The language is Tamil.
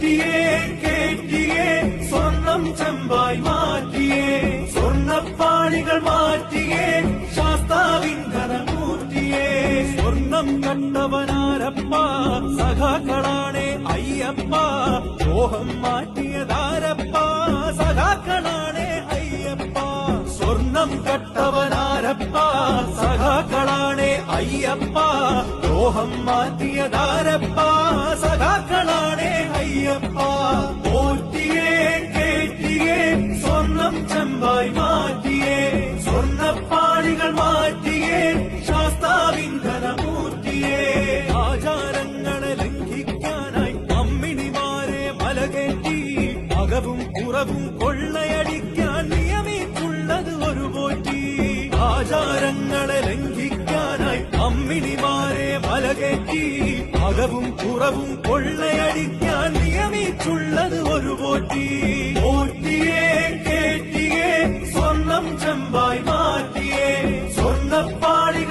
கேட்டியே கேட்டியே சொன்னம் செம்பாய் மாற்றியே. சொன்ன பாணிகள் மாற்றியே சாஸ்தாவின் கரமூர்த்தியே. சொர்ணம் கண்டவனாரப்பா சகாக்களானே ஐயப்பா. யோகம் மாற்றியதாரப்பா சகாக்களானே ஐயப்பா. சொர்ணம் கட்டவனாரப்பா சகாக்களானே ஐயப்பா. யோகம் மாற்றியதாரப்பா. അയ്യപ്പ പോറ്റിയേ കേറ്റിയേ സ്വർണം ചെമ്പായി മാറ്റിയേ സ്വർണപ്പാളികൾ മാറ്റിയേ ശാസ്താവിൻ ധനമൂർത്തിയേ ആചാരങ്ങളെ ലംഘിക്കാനായി അമ്മിണിമാരെ മലകേറ്റി അകവും കുറവും കൊള്ളയടിക്കാൻ നിയമിച്ചുള്ളത് ഒരു പോറ്റി. ആചാരങ്ങളെ ലംഘിക്കാനായി അമ്മിണിമാരെ മലകേറ്റി அகவும் புறவும் கொள்ளையடிக்க நியமித்துள்ளது ஒரு போட்டி. போட்டியே கேட்டியே சொன்னம் செம்பாய் மாட்டியே. சொன்ன பாடி